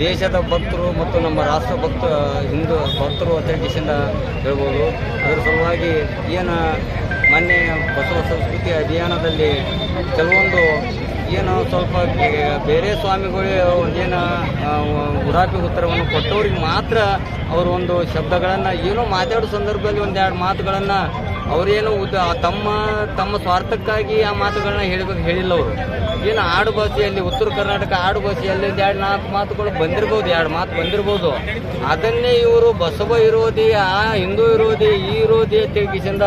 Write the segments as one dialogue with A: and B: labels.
A: ದೇಶದ ಭಕ್ತರು ಮತ್ತು ನಮ್ಮ ರಾಷ್ಟ್ರ ಭಕ್ತ ಹಿಂದೂ ಭಕ್ತರು ಅಂತ ಹೇಳಿಂದ ಹೇಳ್ಬೋದು. ಅದರ ಸಲುವಾಗಿ ಏನು ಮೊನ್ನೆ ಬಸವ ಸಂಸ್ಕೃತಿ ಅಭಿಯಾನದಲ್ಲಿ ಕೆಲವೊಂದು ಏನು ಸ್ವಲ್ಪ ಬೇರೆ ಸ್ವಾಮಿಗಳು ಒಂದೇನು ಉರಾಪಿ ಉತ್ತರವನ್ನು ಕೊಟ್ಟವ್ರಿಗೆ ಮಾತ್ರ ಅವರು ಒಂದು ಶಬ್ದಗಳನ್ನು ಏನೋ ಮಾತಾಡೋ ಸಂದರ್ಭದಲ್ಲಿ ಒಂದೆರಡು ಮಾತುಗಳನ್ನು ಅವರೇನು ಉದ್ದ ತಮ್ಮ ತಮ್ಮ ಸ್ವಾರ್ಥಕ್ಕಾಗಿ ಆ ಮಾತುಗಳನ್ನ ಹೇಳಬೇಕು ಹೇಳಿಲ್ಲ ಅವರು ಏನು ಆಡು ಭಾಷೆಯಲ್ಲಿ ಉತ್ತರ ಕರ್ನಾಟಕ ಆಡು ಭಾಷೆಯಲ್ಲಿ ಒಂದು ಎರಡು ನಾಲ್ಕು ಮಾತುಗಳು ಬಂದಿರ್ಬೋದು, ಎರಡು ಮಾತು ಬಂದಿರ್ಬೋದು. ಅದನ್ನೇ ಇವರು ಬಸವ ವಿರೋಧಿ ಆ ಹಿಂದೂ ವಿರೋಧಿ ಈ ವಿರೋಧಿ ತಿರುಗಿಸಿಂದ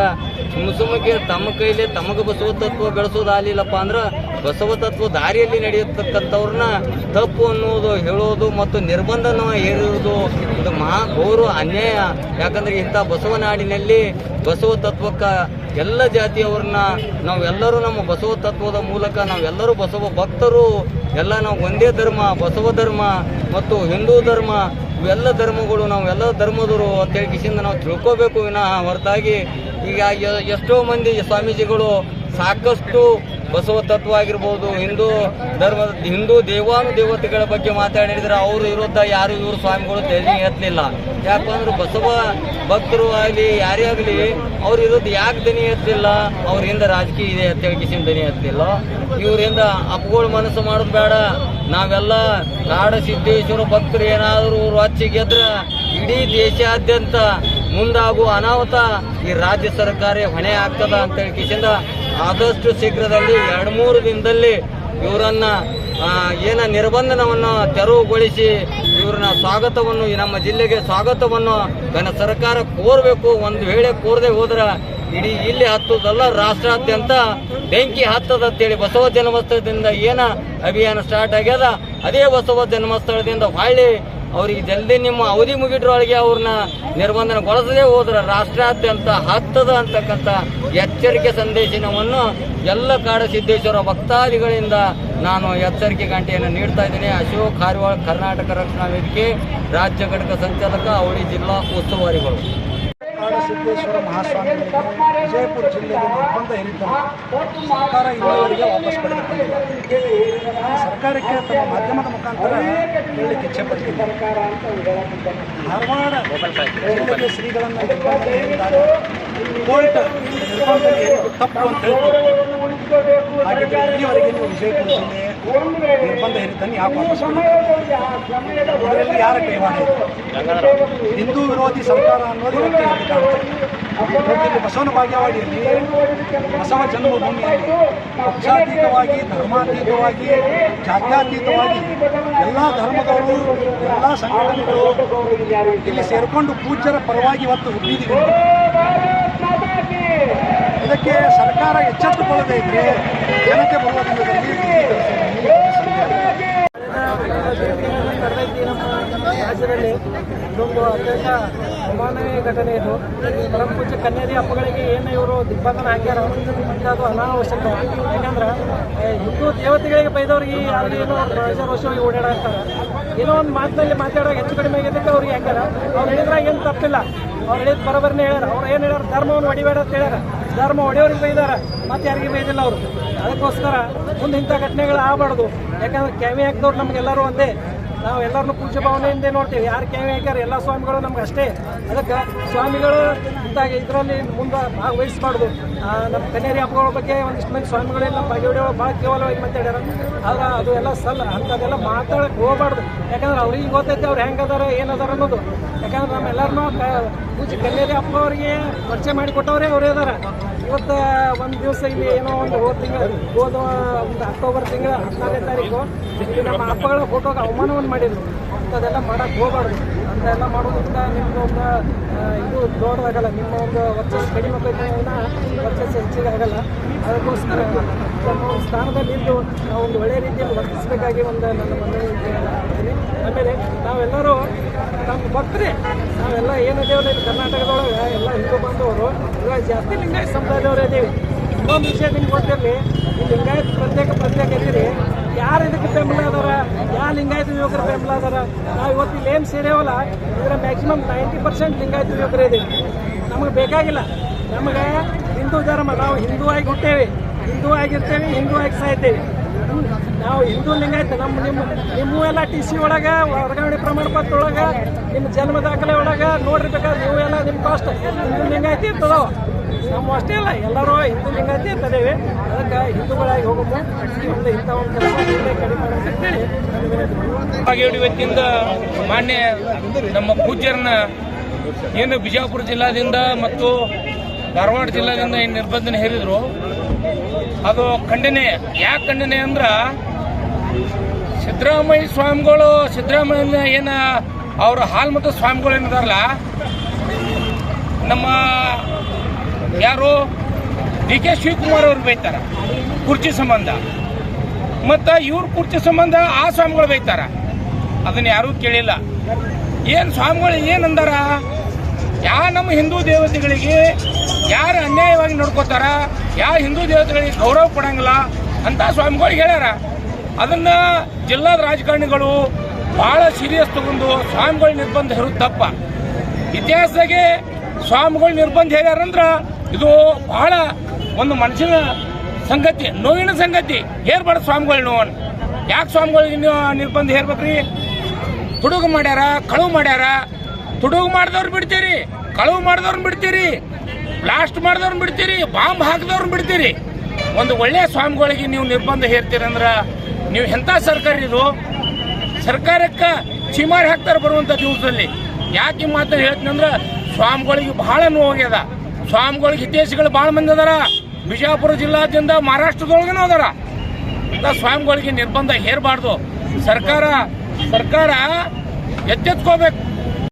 A: ಸುಮ್ಮ ಸುಮ್ಮಕ್ಕೆ ತಮ್ಮ ಕೈಲಿ ತಮಗೆ ಬಸವ ತತ್ವ ಬೆಳೆಸೋದಾಗಲಿಲ್ಲಪ್ಪ ಅಂದ್ರೆ ಬಸವ ತತ್ವ ದಾರಿಯಲ್ಲಿ ನಡೆಯತಕ್ಕಂಥವ್ರನ್ನ ತಪ್ಪು ಅನ್ನೋದು ಹೇಳೋದು ಮತ್ತು ನಿರ್ಬಂಧನ ಹೇರುವುದು ಇದು ಮಹಾ ಗೌರವ ಅನ್ಯಾಯ. ಯಾಕಂದ್ರೆ ಇಂಥ ಬಸವನಾಡಿನಲ್ಲಿ ಬಸವ ತತ್ವಕ್ಕೆ ಎಲ್ಲ ಜಾತಿಯವ್ರನ್ನ ನಾವೆಲ್ಲರೂ ನಮ್ಮ ಬಸವ ತತ್ವದ ಮೂಲಕ ನಾವೆಲ್ಲರೂ ಬಸವ ಭಕ್ತರು. ಎಲ್ಲ ನಾವು ಒಂದೇ ಧರ್ಮ, ಬಸವ ಧರ್ಮ ಮತ್ತು ಹಿಂದೂ ಧರ್ಮ. ಇವೆಲ್ಲ ಧರ್ಮಗಳು ನಾವು ಎಲ್ಲ ಧರ್ಮದವರು ಅಂತೇಳಿ ಕಿಸಿಂದ ನಾವು ತಿಳ್ಕೋಬೇಕು ವಿನಃ ಹೊರತಾಗಿ. ಈಗ ಎಷ್ಟೋ ಮಂದಿ ಸ್ವಾಮೀಜಿಗಳು ಸಾಕಷ್ಟು ಬಸವ ತತ್ವ ಆಗಿರ್ಬೋದು ಹಿಂದೂ ಧರ್ಮದ, ಹಿಂದೂ ದೇವಾನು ದೇವತೆಗಳ ಬಗ್ಗೆ ಮಾತಾಡಿದ್ರೆ ಅವರು ವಿರುದ್ಧ ಯಾರು ಇವರು ಸ್ವಾಮಿಗಳು ತೆಲಿ ಎತ್ತಲಿಲ್ಲ. ಯಾಕಂದ್ರೆ ಬಸವ ಭಕ್ತರು ಆಗಲಿ, ಯಾರೇ ಆಗಲಿ, ಅವ್ರ ವಿರುದ್ಧ ಯಾಕೆ ದನಿ ಎತ್ತಲಿಲ್ಲ? ಅವ್ರಿಂದ ರಾಜಕೀಯ ಇದೆ ಕಿಸಿನ ದನಿ ಎತ್ತಲಿಲ್ಲ. ಇವರಿಂದ ಅಪ್ಪಗಳು ಮನಸ್ಸು ಮಾಡೋದು ಬೇಡ. ನಾವೆಲ್ಲ ಕಾಡ ಸಿದ್ದೇಶ್ವರ ಭಕ್ತರು ಏನಾದರೂ ರೊಚ್ಚಿ ಗೆದ್ರ ಇಡೀ ದೇಶಾದ್ಯಂತ ಮುಂದಾಗುವ ಅನಾಹುತ ಈ ರಾಜ್ಯ ಸರ್ಕಾರ ಹೊಣೆ ಆಗ್ತದ ಅಂತೇಳಿ ಕಿಸಿಂದ ಆದಷ್ಟು ಶೀಘ್ರದಲ್ಲಿ ಎರಡು ಮೂರು ದಿನದಲ್ಲಿ ಇವರನ್ನ ಏನ ನಿರ್ಬಂಧನವನ್ನು ತೆರವುಗೊಳಿಸಿ ಇವ್ರನ್ನ ಸ್ವಾಗತವನ್ನು ನಮ್ಮ ಜಿಲ್ಲೆಗೆ ಸ್ವಾಗತವನ್ನು ನನ್ನ ಸರ್ಕಾರ ಕೋರಬೇಕು. ಒಂದು ವೇಳೆ ಕೋರದೆ ಹೋದ್ರೆ ಇಡೀ ಇಲ್ಲಿ ಹತ್ತದಲ್ಲ, ರಾಷ್ಟ್ರಾದ್ಯಂತ ಬೆಂಕಿ ಹತ್ತದ ಅಂತೇಳಿ ಬಸವ ಜನ್ಮಸ್ಥಳದಿಂದ ಏನ ಅಭಿಯಾನ ಸ್ಟಾರ್ಟ್ ಆಗ್ಯದ, ಅದೇ ಬಸವ ಜನ್ಮಸ್ಥಳದಿಂದ ಹೊಳ್ಳಿ ಅವ್ರಿಗೆ ಜಲ್ದಿ ನಿಮ್ಮ ಅವಧಿ ಮುಗಿದ್ರೊಳಗೆ ಅವ್ರನ್ನ ನಿರ್ಬಂಧನಗೊಳಿಸದೇ ಹೋದ್ರೆ ರಾಷ್ಟ್ರಾದ್ಯಂತ ಹತ್ತದ ಅಂತಕ್ಕಂಥ ಎಚ್ಚರಿಕೆ ಸಂದೇಶನವನ್ನು ಎಲ್ಲ ಕಾಡ ಸಿದ್ದೇಶ್ವರ ಭಕ್ತಾದಿಗಳಿಂದ ನಾನು ಎಚ್ಚರಿಕೆ ಗಂಟೆಯನ್ನು ನೀಡ್ತಾ ಇದ್ದೀನಿ. ಅಶೋಕ್ ಕಾರವಾಳ ಕರ್ನಾಟಕ ರಕ್ಷಣಾ ವೇದಿಕೆ, ರಾಜ್ಯ ಘಟಕ ಸಂಚಾಲಕ, ಅವಳಿ ಜಿಲ್ಲಾ ಉಸ್ತುವಾರಿಗಳು.
B: ಸಿದ್ದೇಶ್ವರ ಮಹಾಸ್ವಾಮಿ ವಿಜಯಪುರ ಜಿಲ್ಲೆಗೆ ನಿರ್ಬಂಧ ಹೇರಿದ್ದಾರೆ ಸರ್ಕಾರ ಇಲ್ಲಿವರೆಗೆ ವಾಪಸ್ ಪಡೆದುಕೊಂಡಿಲ್ಲ ಸರ್ಕಾರಕ್ಕೆ ತಮ್ಮ ಮಾಧ್ಯಮದ ಮುಖಾಂತರ ಹೇಳಲಿಕ್ಕೆ ಇಚ್ಛೆ ಪಟ್ಟಿದೆ ಧಾರವಾಡ ಜಿಲ್ಲೆಗೆ ಶ್ರೀಗಳನ್ನು ನಿರ್ಬಂಧ ಹೇರಿದಾಗ ಕೋರ್ಟ್ ನಿರ್ಬಂಧ ತಪ್ಪು ಅಂತ ಹೇಳ್ತೀವಿ ಇಲ್ಲಿವರೆಗೆ ನೀವು ಜಿಲ್ಲೆ ನಿರ್ಬಂಧ ಹೇರಿದ್ದನ್ನು ಯಾಕೆ ವಾಪಸ್ ಪಡೆದುಕೊಂಡಿಲ್ಲ ಇದರಲ್ಲಿ ಯಾರ ಕೈವಾಡ ಇದೆ ಹಿಂದೂ ವಿರೋಧಿ ಸರ್ಕಾರ ಅನ್ನೋದು ಇವತ್ತು ಕಾಣುತ್ತೆ ಬಸವನ ಭಾಗ್ಯವಾಡಿಯಲ್ಲಿ ಬಸವ ಜನ್ಮಭೂಮಿಯಲ್ಲಿ ಪಕ್ಷಾತೀತವಾಗಿ ಧರ್ಮಾತೀತವಾಗಿ ಜಾತ್ಯಾತೀತವಾಗಿ ಎಲ್ಲ ಧರ್ಮದವರು ಎಲ್ಲ ಸಂಘಟನೆಗಳು ಇಲ್ಲಿ ಸೇರಿಕೊಂಡು ಪೂಜ್ಯರ ಪರವಾಗಿ ಇವತ್ತು ಬೀದಿಗೆ ಇದಕ್ಕೆ ಸರ್ಕಾರ ಎಚ್ಚೆತ್ತುಕೊಳ್ಳದೇ ಇದ್ರೆ ಜನತೆ ಬರುವ ದಿನದಲ್ಲಿ
C: ಇದೊಂದು ಅತ್ಯಂತ ಅಮಾನವೀಯ ಘಟನೆ ಇದು ಪರಮ ಪೂಜ್ಯ ಕನ್ಯಾದಿ ಹಬ್ಬಗಳಿಗೆ ಏನು ಇವರು ದಿಗ್ಬಂಧನ ಹಾಕ್ಯಾರ ಅದು ಅನಾವಶ್ಯಕ ಯಾಕಂದ್ರೆ ಹಿಂದೂ ದೇವತೆಗಳಿಗೆ ಬೈದವ್ರಿಗೆ ಅಲ್ಲಿ ಏನೋ ರಾಜರೋಷವಾಗಿ ಓಡಾಡ್ತಾರೆ ಏನೋ ಒಂದು ಮಾತಿನಲ್ಲಿ ಮಾತಾಡೋ ಹೆಚ್ಚು ಕಡಿಮೆ ಆಗಿದ್ದಕ್ಕೆ ಅವ್ರಿಗೆ ಹಾಕ್ಯಾರ ಅವ್ರು ಹೇಳಿದ್ರಾಗ ಏನು ತಪ್ಪಿಲ್ಲ ಅವ್ರು ಹೇಳಿದ ಬರೋಬರ್ನೇ ಹೇಳ್ಯಾರ ಅವ್ರು ಏನು ಹೇಳ್ಯಾರ ಧರ್ಮವನ್ನು ಹೊಡಿಬೇಡ ಅಂತ ಹೇಳ್ಯಾರ. ಧರ್ಮ ಒಡೆಯವ್ರಿಗೆ ಬೈದಾರ, ಮತ್ತೆ ಯಾರಿಗೆ ಬೈದಿಲ್ಲ ಅವರು. ಅದಕ್ಕೋಸ್ಕರ ಮುಂದೆ ಇಂಥ ಘಟನೆಗಳು ಆಗಬಾರ್ದು. ಯಾಕಂದ್ರೆ ಕ್ಯಾಮಿ ಹಾಕಿದವ್ರು ನಮಗೆಲ್ಲರೂ ಒಂದೇ? ನಾವು ಎಲ್ಲರನ್ನೂ ಪೂಜೆ ಭಾವನೆಯಿಂದ ನೋಡ್ತೀವಿ. ಯಾರು ಕೇಳಿ ಹಾಕ್ಯಾರ ಎಲ್ಲ ಸ್ವಾಮಿಗಳು ನಮ್ಗೆ ಅಷ್ಟೇ. ಅದಕ್ಕೆ ಸ್ವಾಮಿಗಳು ಇಂಥ ಇದರಲ್ಲಿ ಮುಂದೆ ಭಾಗವಹಿಸಬಾರ್ದು ನಮ್ಮ ಕನ್ನೇರಿ ಹಬ್ಬಗಳ ಬಗ್ಗೆ ಒಂದಿಷ್ಟು ಮಂದಿ ಸ್ವಾಮಿಗಳು ನಮ್ಮ ಬಾಗೇವಾಡಿ ಭಾಳ ಕೇವಲವಾಗಿ ಮಾತಾಡ್ಯಾರ. ಆದ್ರೆ ಅದು ಎಲ್ಲ ಸಲ್ಲ ಅಂಥದ್ದೆಲ್ಲ ಮಾತಾಡಕ್ಕೆ ಹೋಗಬಾರ್ದು. ಯಾಕಂದ್ರೆ ಅವ್ರಿಗೆ ಗೊತ್ತೈತೆ ಅವ್ರು ಹೆಂಗದಾರ, ಏನದಾರ ಅನ್ನೋದು. ಯಾಕಂದ್ರೆ ನಮ್ಮೆಲ್ಲರನ್ನೂ ಪೂಜೆ ಕನ್ಯಾರಿ ಹಬ್ಬ ಅವರಿಗೆ ಪರಿಚಯ ಮಾಡಿಕೊಟ್ಟವರೇ ಅವರೇ ಅದಾರ ಇವತ್ತು ಒಂದು ದಿವಸ ಇಲ್ಲಿ ಏನೋ ಒಂದು ಹೋದ ತಿಂಗಳು, ಹೋದ ಒಂದು ಅಕ್ಟೋಬರ್ ತಿಂಗಳ ಹದಿನಾರನೇ ತಾರೀಕು, ಇಲ್ಲಿ ನಮ್ಮ ಹಬ್ಬಗಳ ಫೋಟೋಗೆ ಅವಮಾನವನ್ನು ಮಾಡಿದ್ರು. ಅಂಥದ್ದೆಲ್ಲ ಮಾಡೋಕ್ಕೆ ಹೋಗಬಾರ್ದು. ಅಂತೆಲ್ಲ ಮಾಡೋದ್ರಿಂದ ಆ, ಇದು ದೊಡ್ಡದಾಗಲ್ಲ. ನಿಮ್ಮ ಒಂದು ವರ್ಚಸ್ಸು ಕಡಿಮೆ ವರ್ಚಸ್ಸು ಹೆಚ್ಚಿಗೆ ಆಗಲ್ಲ. ಅದಕ್ಕೋಸ್ಕರ ನಮ್ಮ ಒಂದು ಸ್ಥಾನದಲ್ಲಿ ಇದ್ದು ನಾವು ಒಂದು ಒಳ್ಳೆಯ ರೀತಿಯಲ್ಲಿ ವರ್ತಿಸಬೇಕಾಗಿ ಒಂದು ನನ್ನ ಮನವಿ ಆಮೇಲೆ ನಾವೆಲ್ಲರೂ ನಮ್ಮ ಭಕ್ತರೇ ನಾವೆಲ್ಲ ಏನಿದ್ದೇವಲ್ಲ ಕರ್ನಾಟಕದೊಳಗೆ ಎಲ್ಲ ಹಿಂದೂ ಬಂದವರು ಇವಾಗ ಜಾಸ್ತಿ ಲಿಂಗಾಯತ್ ಸಮುದಾಯದವರೇ ಇದ್ದೀವಿ ಇನ್ನೊಂದು ವಿಷಯ ನಿಮ್ಗೆ ಗೊತ್ತಿರಲಿ ಈ ಲಿಂಗಾಯತ್ ಪ್ರತ್ಯೇಕ ಪ್ರತ್ಯೇಕ ಇದೀರಿ ಯಾರು ಇದಕ್ಕೆ ಬೆಂಬಲ ಅದಾರ? ಯಾರು ಲಿಂಗಾಯತ ಯುವಕರ ಬೆಂಬಲ ಅದಾರ? ನಾವು ಇವತ್ತು ಏನು ಸೇರೇವಲ್ಲ ಇದರ ಮ್ಯಾಕ್ಸಿಮಮ್ ನೈಂಟಿ ಪರ್ಸೆಂಟ್ ಲಿಂಗಾಯತ ಯುವಕರೇ ಇದೆ ನಮಗೆ ಬೇಕಾಗಿಲ್ಲ. ನಮಗೆ ಹಿಂದೂ ಧರ್ಮ, ನಾವು ಹಿಂದೂ ಆಗಿ ಹುಟ್ಟೇವೆ. ಹಿಂದೂ ಆಗಿರ್ತೇವೆ, ಹಿಂದೂ ಆಗಿ ಸಾಯ್ತೇವೆ. ನಾವು ಹಿಂದೂ ಲಿಂಗಾಯತ ನಮ್ಮ ನಿಮ್ಮ ನಿಮ್ಮ ಎಲ್ಲ ಟಿ ಸಿ ಒಳಗೆ, ವರ್ಗಾವಣೆ ಪ್ರಮಾಣ ಪತ್ರ ಒಳಗೆ, ನಿಮ್ಮ ಜನ್ಮ ದಾಖಲೆ ಒಳಗೆ ನೋಡಿರ್ಬೇಕಾದ್ರೆ ನೀವು ಎಲ್ಲ ನಿಮ್ಮ ಕಾಸ್ಟ್ ಹಿಂದೂ ಲಿಂಗಾಯತಿ ಇರ್ತದವ ನಮ್ಮ ಅಷ್ಟೇ ಅಲ್ಲ, ಎಲ್ಲರೂ ಹಿಂದೂ ಲಿಂಗಾಯತಿ ಇರ್ತದೇವೆ. ಅದಕ್ಕೆ ಹಿಂದೂಗಳಾಗಿ ಹೋಗೋದು ಒಂದು ಇಂಥ ಒಂದು ಇಲ್ಲೇ ಕಡಿಮೆ
D: ಇವತ್ತಿಂದ ಮಾನ್ಯ ನಮ್ಮ ಪೂಜ್ಯರನ್ನ ಏನು ಬಿಜಾಪುರ ಜಿಲ್ಲಾದಿಂದ ಮತ್ತು ಧಾರವಾಡ ಜಿಲ್ಲಾದಿಂದ ಏನು ನಿರ್ಬಂಧನೆ ಹೇರಿದ್ರು. ಅದು ಖಂಡನೆ. ಯಾಕೆ ಖಂಡನೆ ಅಂದ್ರೆ ಸಿದ್ದರಾಮಯ್ಯ ಸ್ವಾಮಿಗಳು ಸಿದ್ದರಾಮಯ್ಯ ಏನ ಅವ್ರ ಹಾಲ್ಮತ ಸ್ವಾಮಿಗಳು ಏನಿದಾರಲ್ಲ ನಮ್ಮ ಯಾರು? ಡಿ ಕೆ ಶಿವಕುಮಾರ್ ಅವ್ರು ಬೈತಾರ. ಕುರ್ಚಿ ಸಂಬಂಧ. ಮತ್ತು ಇವ್ರ ಕುರ್ಚಿ ಸಂಬಂಧ ಆ ಸ್ವಾಮಿಗಳು ಬೈತಾರ. ಅದನ್ನ ಯಾರೂ ಕೇಳಿಲ್ಲ. ಏನ್ ಸ್ವಾಮಿಗಳು ಏನಂದಾರ? ಯಾ ನಮ್ಮ ಹಿಂದೂ ದೇವತೆಗಳಿಗೆ ಯಾರು ಅನ್ಯಾಯವಾಗಿ ನೋಡ್ಕೋತಾರ? ಯಾವ ಹಿಂದೂ ದೇವತೆಗಳಿಗೆ ಗೌರವ ಕೊಡಂಗಿಲ್ಲ ಅಂತ ಸ್ವಾಮಿಗಳು ಹೇಳ್ಯಾರ. ಅದನ್ನ ಜಿಲ್ಲಾದ ರಾಜಕಾರಣಿಗಳು ಬಹಳ ಸೀರಿಯಸ್ ತಗೊಂಡು ಸ್ವಾಮಿಗಳು ನಿರ್ಬಂಧ ಹೇರೋದು ತಪ್ಪ. ಇತಿಹಾಸದಾಗೆ ಸ್ವಾಮಿಗಳು ನಿರ್ಬಂಧ ಹೇಳ್ಯಾರಂದ್ರ ಇದು ಬಹಳ ಒಂದು ಮನುಷ್ಯನ ಸಂಗತಿ, ನೋವಿನ ಸಂಗತಿ. ಹೇರ್ಬಾರ್ದು ಸ್ವಾಮಿಗಳು ನೋವನ್ನು ಯಾಕೆ ಸ್ವಾಮಿಗಳಿಗೆ ನಿರ್ಬಂಧ ಹೇರ್ಬೇಕ್ರಿ? ತುಡುಗು ಮಾಡ್ಯಾರ, ಕಳುವು ಮಾಡ್ಯಾರ. ತುಡುಗು ಮಾಡಿದವ್ರು ಬಿಡ್ತೀರಿ, ಕಳುವು ಮಾಡಿದವ್ರನ್ನ ಬಿಡ್ತೀರಿ, ಬ್ಲಾಸ್ಟ್ ಮಾಡಿದವ್ರನ್ನ ಬಿಡ್ತೀರಿ, ಬಾಂಬ್ ಹಾಕಿದವ್ರನ್ನ ಬಿಡ್ತೀರಿ. ಒಂದು ಒಳ್ಳೆಯ ಸ್ವಾಮಿಗಳಿಗೆ ನೀವು ನಿರ್ಬಂಧ ಹೇರ್ತೀರಂದ್ರ ನೀವು ಎಂಥ ಸರ್ಕಾರ ಇದು? ಸರ್ಕಾರಕ್ಕೆ ಚಿಮಾರಿ ಹಾಕ್ತಾರೆ ಬರುವಂಥ ದಿವಸದಲ್ಲಿ. ಯಾಕೆ ಈ ಹೇಳ್ತೀನಿ ಅಂದ್ರೆ ಸ್ವಾಮಿಗಳಿಗೆ ಬಹಳ ನೋವಾಗ್ಯದ ಸ್ವಾಮಿಗಳಿಗೆ ಹಿತೇಶಿಗಳು ಭಾಳ ಮಂದಿ ಅದಾರ. ಬಿಜಾಪುರ ಜಿಲ್ಲಾದ್ಯಂತ ಮಹಾರಾಷ್ಟ್ರದೊಳಗನೂ ಅದಾರ. ಸ್ವಾಮಿಗಳಿಗೆ ನಿರ್ಬಂಧ ಹೇರಬಾರ್ದು. ಸರ್ಕಾರ ಸರ್ಕಾರ ಎಚ್ಚೆತ್ಕೋಬೇಕು